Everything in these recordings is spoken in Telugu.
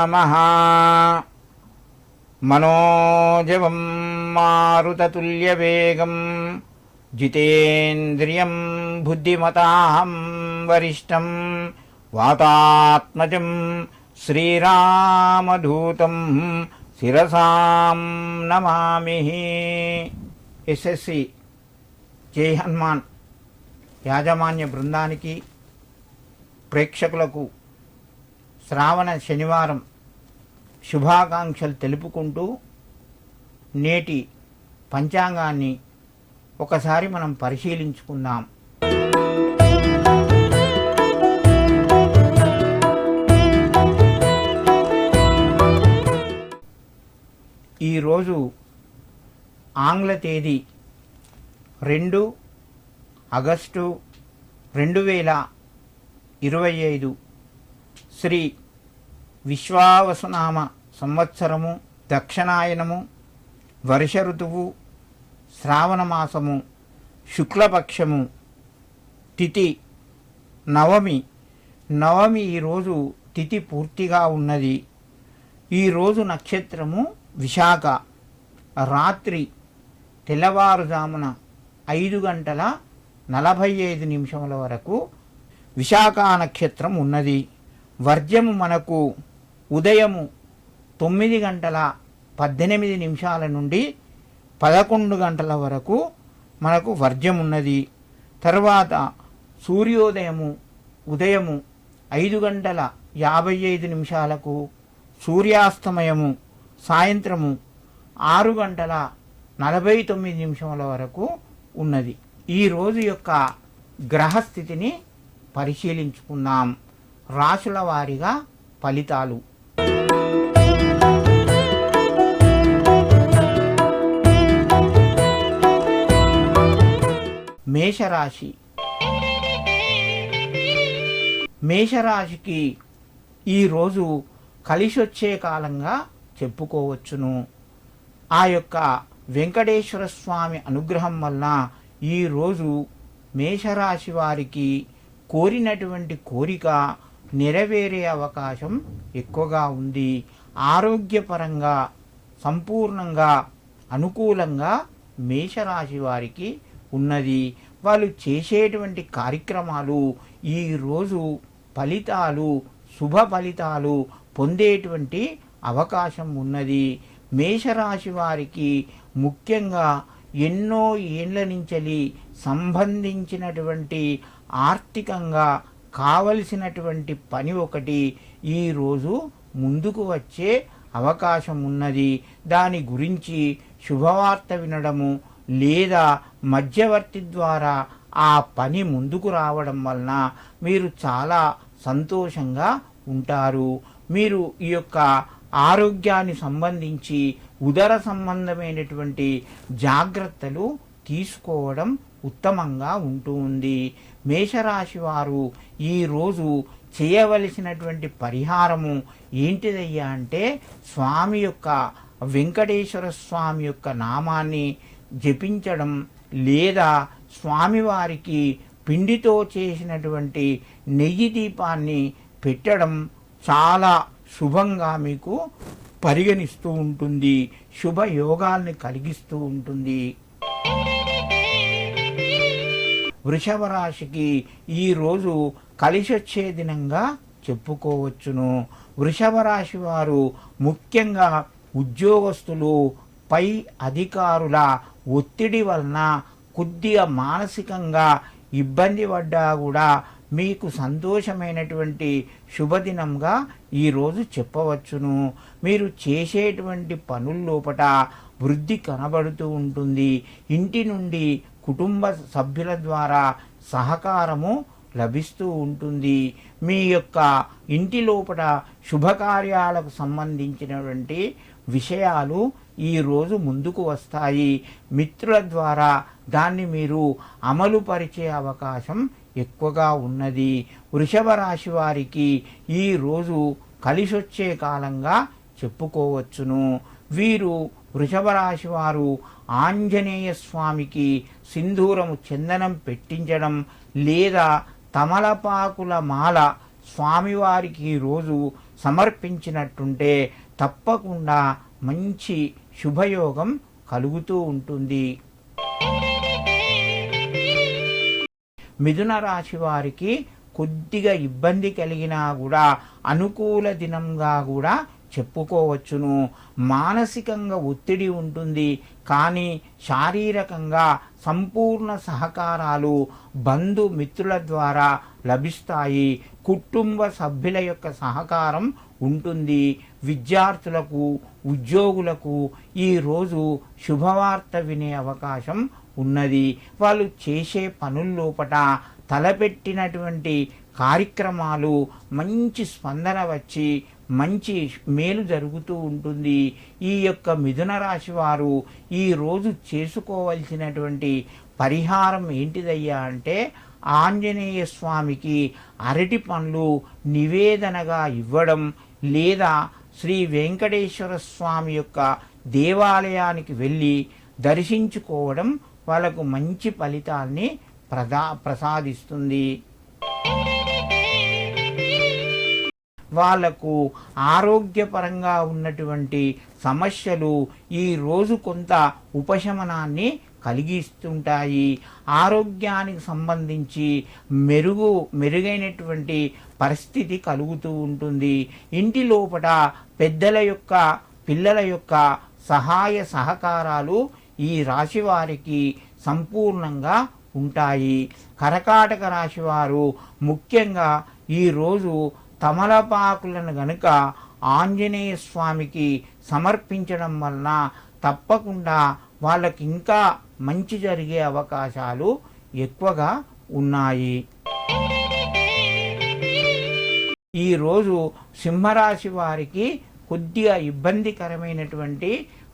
श्रीगुरुभ्यो नमः मनोजवं मारुततुल्यवेगं जितेन्द्रियं बुद्धिमताहं वरिष्ठं वातात्मजं శ్రీరామదూతం శిరసాం నమామి ఎస్ఎస్సి జై హనుమాన్ యాజమాన్య బృందానికి ప్రేక్షకులకు శ్రావణ శనివారం శుభాకాంక్షలు తెలుపుకుంటూ నేటి పంచాంగాన్ని ఒకసారి మనం పరిశీలించుకుందాం. ఈరోజు ఆంగ్ల తేదీ రెండు ఆగస్టు రెండు వేల ఇరవై ఐదు శ్రీ విశ్వావసునామ సంవత్సరము దక్షిణాయనము వర్ష ఋతువు శ్రావణమాసము శుక్లపక్షము తిథి నవమి. నవమి ఈరోజు తిథి పూర్తిగా ఉన్నది. ఈరోజు నక్షత్రము విశాఖ. రాత్రి తెల్లవారుజామున ఐదు గంటల నలభై ఐదు నిమిషముల వరకు విశాఖ నక్షత్రం ఉన్నది. వర్జము మనకు ఉదయము తొమ్మిది గంటల పద్దెనిమిది నిమిషాల నుండి పదకొండు గంటల వరకు మనకు వర్జం ఉన్నది తర్వాత సూర్యోదయము ఉదయము ఐదు గంటల యాభై ఐదు నిమిషాలకు సూర్యాస్తమయము సాయంత్రము ఆరు గంటల నలభై తొమ్మిది నిమిషముల వరకు ఉన్నది. ఈ రోజు యొక్క గ్రహస్థితిని పరిశీలించుకుందాం. రాశుల వారీగా ఫలితాలు. మేషరాశి. మేషరాశికి ఈరోజు కలిసొచ్చే కాలంగా చెప్పుకోవచ్చును. ఆ యొక్క వెంకటేశ్వర స్వామి అనుగ్రహం వలన ఈరోజు మేషరాశి వారికి కోరినటువంటి కోరిక నెరవేరే అవకాశం ఎక్కువగా ఉంది. ఆరోగ్యపరంగా సంపూర్ణంగా అనుకూలంగా మేషరాశి వారికి ఉన్నది. వాళ్ళు చేసేటువంటి కార్యక్రమాలు ఈరోజు ఫలితాలు శుభ ఫలితాలు పొందేటువంటి అవకాశం ఉన్నది. మేషరాశి వారికి ముఖ్యంగా ఎన్నో ఏండ్ల నుంచలి సంబంధించినటువంటి ఆర్థికంగా కావలసినటువంటి పని ఒకటి ఈరోజు ముందుకు వచ్చే అవకాశం ఉన్నది. దాని గురించి శుభవార్త వినడము లేదా మధ్యవర్తి ద్వారా ఆ పని ముందుకు రావడం వలన మీరు చాలా సంతోషంగా ఉంటారు. మీరు ఈ యొక్క ఆరోగ్యాన్ని సంబంధించి ఉదర సంబంధమైనటువంటి జాగ్రత్తలు తీసుకోవడం ఉత్తమంగా ఉంటుంది మేషరాశి వారు ఈరోజు చేయవలసినటువంటి పరిహారము ఏంటిదయ్యా అంటే స్వామి యొక్క వెంకటేశ్వర స్వామి యొక్క నామాన్ని జపించడం లేదా స్వామివారికి పిండితో చేసినటువంటి నెయ్యి దీపాన్ని పెట్టడం చాలా శుభంగా మీకు పరిగణిస్తూ ఉంటుంది శుభ యోగాల్ని కలిగిస్తూ ఉంటుంది. వృషభ రాశికి ఈరోజు కలిసొచ్చే దినంగా చెప్పుకోవచ్చును. వృషభ రాశి వారు ముఖ్యంగా ఉద్యోగస్తులు పై అధికారుల ఒత్తిడి వలన కొద్దిగా మానసికంగా ఇబ్బంది పడ్డా కూడా మీకు సంతోషమైనటువంటి శుభదినంగా ఈరోజు చెప్పవచ్చును. మీరు చేసేటువంటి పనుల్లోపట వృద్ధి కనబడుతూ ఉంటుంది. ఇంటి నుండి కుటుంబ సభ్యుల ద్వారా సహకారము లభిస్తూ ఉంటుంది. మీ యొక్క ఇంటి లోపల శుభకార్యాలకు సంబంధించినటువంటి విషయాలు ఈరోజు ముందుకు వస్తాయి. మిత్రుల ద్వారా దాన్ని మీరు అమలు పరిచే అవకాశం ఎక్కువగా ఉన్నది. వృషభ రాశి వారికి ఈరోజు కలిసొచ్చే కాలంగా చెప్పుకోవచ్చును. వీరు వృషభ రాశి వారు ఆంజనేయ స్వామికి సింధూరము చందనం పెట్టించడం లేదా తమలపాకుల మాల స్వామివారికి ఈరోజు సమర్పించినట్టుంటే తప్పకుండా మంచి శుభయోగం కలుగుతూ ఉంటుంది. మిథున రాశి వారికి కొద్దిగా ఇబ్బంది కలిగినా కూడా అనుకూల దినంగా కూడా చెప్పుకోవచ్చును. మానసికంగా ఒత్తిడి ఉంటుంది. కానీ శారీరకంగా సంపూర్ణ సహకారాలు బంధుమిత్రుల ద్వారా లభిస్తాయి. కుటుంబ సభ్యుల యొక్క సహకారం ఉంటుంది. విద్యార్థులకు ఉద్యోగులకు ఈరోజు శుభవార్త వినే అవకాశం ఉన్నది. వాళ్ళు చేసే పనుల్లోపట తలపెట్టినటువంటి కార్యక్రమాలు మంచి స్పందన వచ్చి మంచి మేలు జరుగుతూ ఉంటుంది. ఈ యొక్క మిథున రాశి వారు ఈరోజు చేసుకోవలసినటువంటి పరిహారం ఏంటిదయ్యా అంటే ఆంజనేయ స్వామికి అరటి పండ్లు నివేదనగా ఇవ్వడం లేదా శ్రీ వెంకటేశ్వర స్వామి యొక్క దేవాలయానికి వెళ్ళి దర్శించుకోవడం వాళ్ళకు మంచి ఫలితాల్ని ప్రదా ప్రసాదిస్తుంది. వాళ్ళకు ఆరోగ్యపరంగా ఉన్నటువంటి సమస్యలు ఈ రోజు కొంత ఉపశమనాన్ని కలిగిస్తుంటాయి. ఆరోగ్యానికి సంబంధించి మెరుగు మెరుగైనటువంటి పరిస్థితి కలుగుతూ ఉంటుంది. ఇంటి లోపల పెద్దల యొక్క పిల్లల యొక్క సహాయ సహకారాలు ఈ రాశి వారికి సంపూర్ణంగా ఉంటాయి. కరకాటక రాశి వారు ముఖ్యంగా ఈరోజు తమలపాకులను గనుక ఆంజనేయ స్వామికి సమర్పించడం వలన తప్పకుండా వాళ్ళకి ఇంకా మంచి జరిగే అవకాశాలు ఎక్కువగా ఉన్నాయి. ఈరోజు సింహరాశి వారికి కొద్దిగా ఇబ్బందికరమైనటువంటి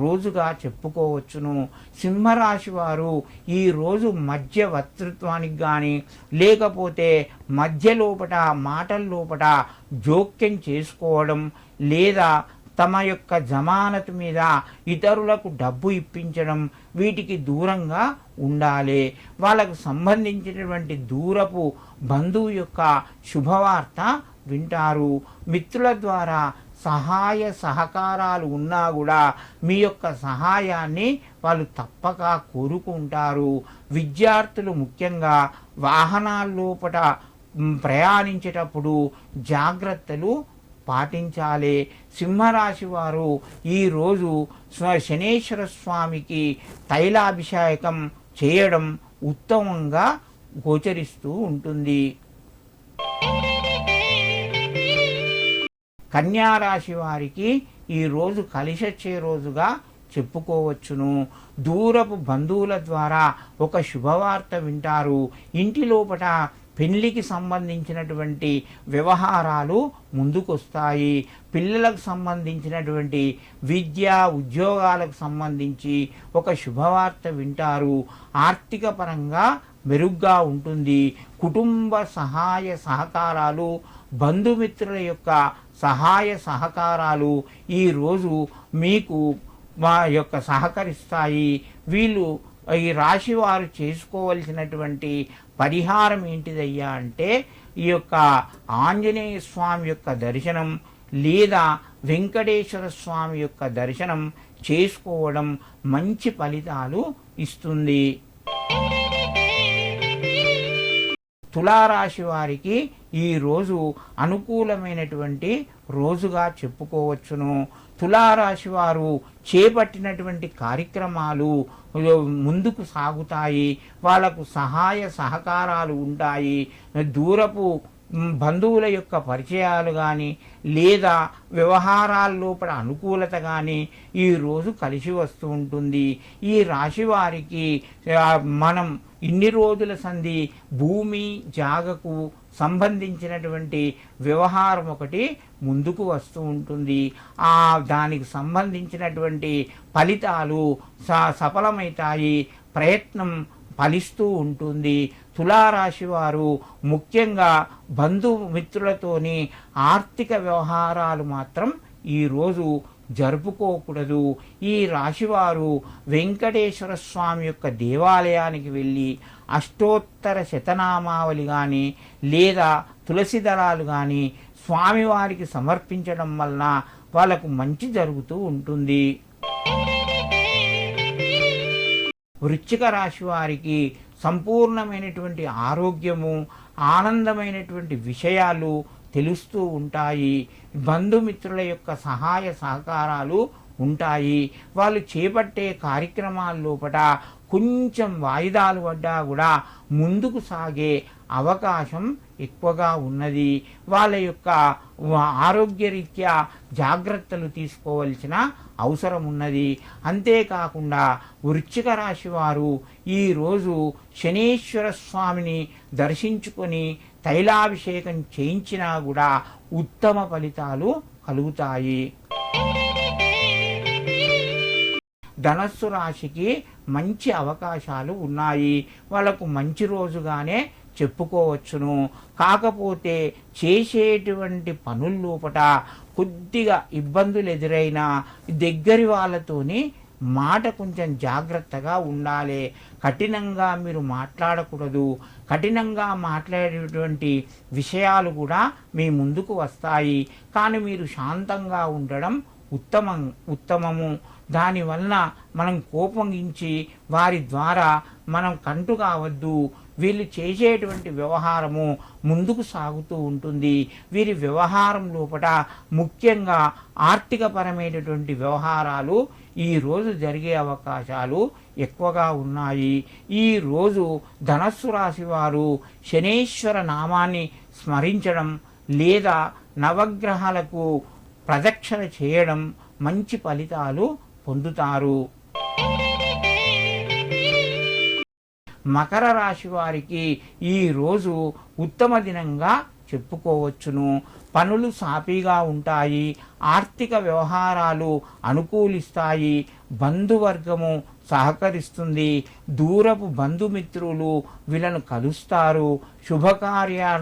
రోజుగా చెప్పుకోవచ్చును. సింహరాశి వారు ఈ రోజు మధ్య వక్తృత్వానికి కానీ లేకపోతే మధ్య లోపట మాటల లోపట జోక్యం చేసుకోవడం లేదా తమ యొక్క జమానతు మీద ఇతరులకు డబ్బు ఇప్పించడం వీటికి దూరంగా ఉండాలి. వాళ్ళకు సంబంధించినటువంటి దూరపు బంధువు యొక్క శుభవార్త వింటారు. మిత్రుల ద్వారా సహాయ సహకారాలు ఉన్నా కూడా మీ యొక్క సహాయాన్ని వాళ్ళు తప్పక కోరుకుంటారు. విద్యార్థులు ముఖ్యంగా వాహనాల లోపల ప్రయాణించేటప్పుడు జాగ్రత్తలు పాటించాలి. సింహరాశి వారు ఈరోజు స్వ- శనేశ్వర స్వామికి తైలాభిషేకం చేయడం ఉత్తమంగా గోచరిస్తూ ఉంటుంది. కన్యారాశి వారికి ఈరోజు కలిసొచ్చే రోజుగా చెప్పుకోవచ్చును. దూరపు బంధువుల ద్వారా ఒక శుభవార్త వింటారు. ఇంటి లోపల పెళ్ళికి సంబంధించినటువంటి వ్యవహారాలు ముందుకొస్తాయి. పిల్లలకు సంబంధించినటువంటి విద్య ఉద్యోగాలకు సంబంధించి ఒక శుభవార్త వింటారు. ఆర్థిక పరంగా మెరుగ్గా ఉంటుంది. కుటుంబ సహాయ సహకారాలు బంధుమిత్రుల యొక్క సహాయ సహకారాలు ఈరోజు మీకు మా యొక్క సహకరిస్తాయి. వీళ్ళు ఈ రాశి వారు చేసుకోవలసినటువంటి పరిహారం ఏంటిదయ్యా అంటే ఈ యొక్క ఆంజనేయ స్వామి యొక్క దర్శనం లేదా వెంకటేశ్వర స్వామి యొక్క దర్శనం చేసుకోవడం మంచి ఫలితాలు ఇస్తుంది. తులారాశి వారికి ఈరోజు అనుకూలమైనటువంటి రోజుగా చెప్పుకోవచ్చును. తులారాశి వారు చేపట్టినటువంటి కార్యక్రమాలు ముందుకు సాగుతాయి. వాళ్ళకు సహాయ సహకారాలు ఉంటాయి. దూరపు బంధువుల యొక్క పరిచయాలు కానీ లేదా వ్యవహారాల లోపల అనుకూలత కానీ ఈరోజు కలిసి వస్తూ ఉంటుంది. ఈ రాశి వారికి మనం ఇన్ని రోజుల సంధి భూమి జాగకు సంబంధించినటువంటి వ్యవహారం ఒకటి ముందుకు వస్తూ ఉంటుంది. ఆ దానికి సంబంధించినటువంటి ఫలితాలు స సఫలమవుతాయి ప్రయత్నం ఫలిస్తూ ఉంటుంది. తులారాశి వారు ముఖ్యంగా బంధుమిత్రులతోని ఆర్థిక వ్యవహారాలు మాత్రం ఈరోజు జరుపుకోకూడదు. ఈ రాశివారు వెంకటేశ్వర స్వామి యొక్క దేవాలయానికి వెళ్ళి అష్టోత్తర శతనామావళి కానీ లేదా తులసి దళాలు కానీ స్వామివారికి సమర్పించడం వలన వాళ్ళకు మంచి జరుగుతూ ఉంటుంది. వృశ్చిక రాశి వారికి సంపూర్ణమైనటువంటి ఆరోగ్యము ఆనందమైనటువంటి విషయాలు తెలుస్తూ ఉంటాయి. బంధుమిత్రుల యొక్క సహాయ సహకారాలు ఉంటాయి. వాళ్ళు చేపట్టే కార్యక్రమాల లోపల కొంచెం వాయిదాలు పడ్డా కూడా ముందుకు సాగే అవకాశం ఎక్కువగా ఉన్నది. వాళ్ళ యొక్క ఆరోగ్యరీత్యా జాగ్రత్తలు తీసుకోవలసిన అవసరం ఉన్నది. అంతేకాకుండా వృశ్చిక రాశి వారు ఈరోజు శనీశ్వర స్వామిని దర్శించుకొని తైలాభిషేకం చేయించినా కూడా ఉత్తమ ఫలితాలు కలుగుతాయి. ధనస్సు రాశికి మంచి అవకాశాలు ఉన్నాయి. వాళ్ళకు మంచి రోజుగానే చెప్పుకోవచ్చును. కాకపోతే చేసేటువంటి పనుల లోపట కొద్దిగా ఇబ్బందులు ఎదురైనా దగ్గరి వాళ్ళతోని మాట కొంచెం జాగ్రత్తగా ఉండాలి. కఠినంగా మీరు మాట్లాడకూడదు. కఠినంగా మాట్లాడేటువంటి విషయాలు కూడా మీ ముందుకు వస్తాయి. కానీ మీరు శాంతంగా ఉండడం ఉత్తమం ఉత్తమము. దానివల్ల మనం కోపగించి వారి ద్వారా మనం కంటు కావద్దు. వీళ్ళు చేసేటువంటి వ్యవహారము ముందుకు సాగుతూ ఉంటుంది. వీరి వ్యవహారం లోపల ముఖ్యంగా ఆర్థికపరమైనటువంటి వ్యవహారాలు ఈరోజు జరిగే అవకాశాలు ఎక్కువగా ఉన్నాయి. ఈరోజు ధనస్సు రాశి వారు శనేశ్వర నామాన్ని స్మరించడం లేదా నవగ్రహాలకు ప్రదక్షిణ చేయడం మంచి ఫలితాలు పొందుతారు. మకర రాశి వారికి ఈరోజు ఉత్తమ దినంగా చెప్పుకోవచ్చును. పనులు సాఫీగా ఉంటాయి ఆర్థిక వ్యవహారాలు అనుకూలిస్తాయి బంధువర్గము సహకరిస్తుంది దూరపు బంధుమిత్రులు వీళ్ళను కలుస్తారు శుభకార్యాల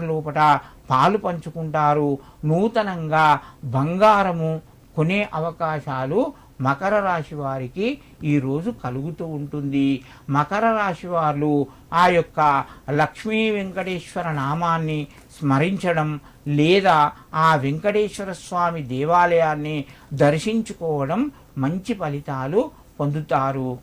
పాలు పంచుకుంటారు నూతనంగా బంగారము కొనే అవకాశాలు మకర రాశి వారికి ఈరోజు కలుగుతూ ఉంటుంది. మకర రాశి వారు ఆ యొక్క లక్ష్మీ వెంకటేశ్వర నామాన్ని స్మరించడం లేదా ఆ వెంకటేశ్వర స్వామి దేవాలయాన్ని దర్శించుకోవడం మంచి ఫలితాలు పొందుతారు.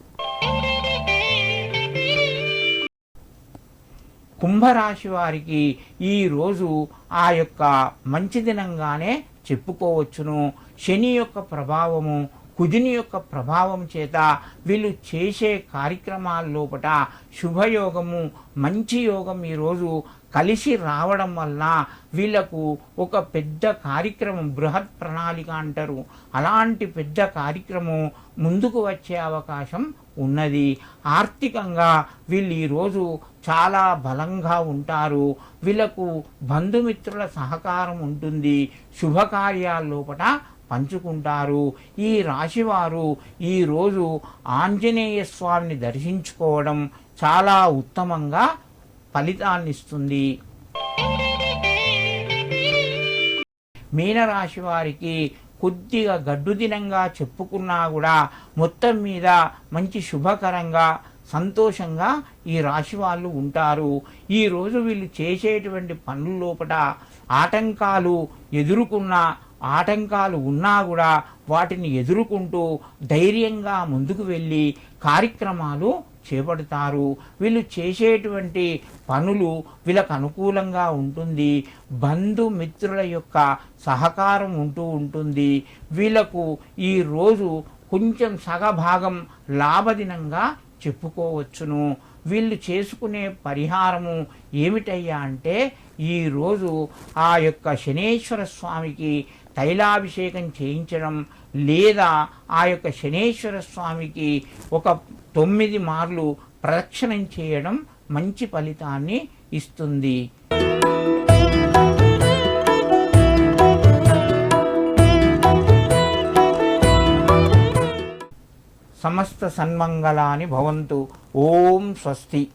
కుంభరాశి వారికి ఈరోజు ఆ యొక్క మంచి దినంగానే చెప్పుకోవచ్చును. శని యొక్క ప్రభావము కుదిని యొక్క ప్రభావం చేత వీళ్ళు చేసే కార్యక్రమాల లోపల శుభయోగము మంచి యోగం ఈరోజు కలిసి రావడం వల్ల వీళ్ళకు ఒక పెద్ద కార్యక్రమం బృహత్ ప్రణాళిక అంటారు. అలాంటి పెద్ద కార్యక్రమం ముందుకు వచ్చే అవకాశం ఉన్నది. ఆర్థికంగా వీళ్ళు ఈరోజు చాలా బలంగా ఉంటారు. వీళ్ళకు బంధుమిత్రుల సహకారం ఉంటుంది. శుభకార్యాల లోపల పంచుకుంటారు. ఈ రాశివారు ఈరోజు ఆంజనేయ స్వామిని దర్శించుకోవడం చాలా ఉత్తమంగా ఫలితాన్నిస్తుంది మీనరాశి వారికి కొద్దిగా గడ్డు దినంగా చెప్పుకున్నా కూడా మొత్తం మీద మంచి శుభకరంగా సంతోషంగా ఈ రాశి వాళ్ళు ఉంటారు. ఈరోజు వీళ్ళు చేసేటువంటి పనుల లోపల ఆటంకాలు ఎదుర్కొన్న ఆటంకాలు ఉన్నా కూడా వాటిని ఎదుర్కొంటూ ధైర్యంగా ముందుకు వెళ్ళి కార్యక్రమాలు చేపడతారు. వీళ్ళు చేసేటువంటి పనులు వీళ్ళకు అనుకూలంగా ఉంటుంది. బంధుమిత్రుల యొక్క సహకారం ఉంటూ ఉంటుంది. వీళ్ళకు ఈరోజు కొంచెం సగభాగం లాభదినంగా చెప్పుకోవచ్చును. వీళ్ళు చేసుకునే పరిహారము ఏమిటయ్యా అంటే ఈరోజు ఆ యొక్క శనేశ్వర స్వామికి తైలాభిషేకం చేయించడం లేదా ఆ యొక్క శనేశ్వర స్వామికి ఒక తొమ్మిది మార్లు ప్రదక్షిణం చేయడం మంచి ఫలితాన్ని ఇస్తుంది. సమస్త సన్మంగళాని భవంతు. ఓం స్వస్తి.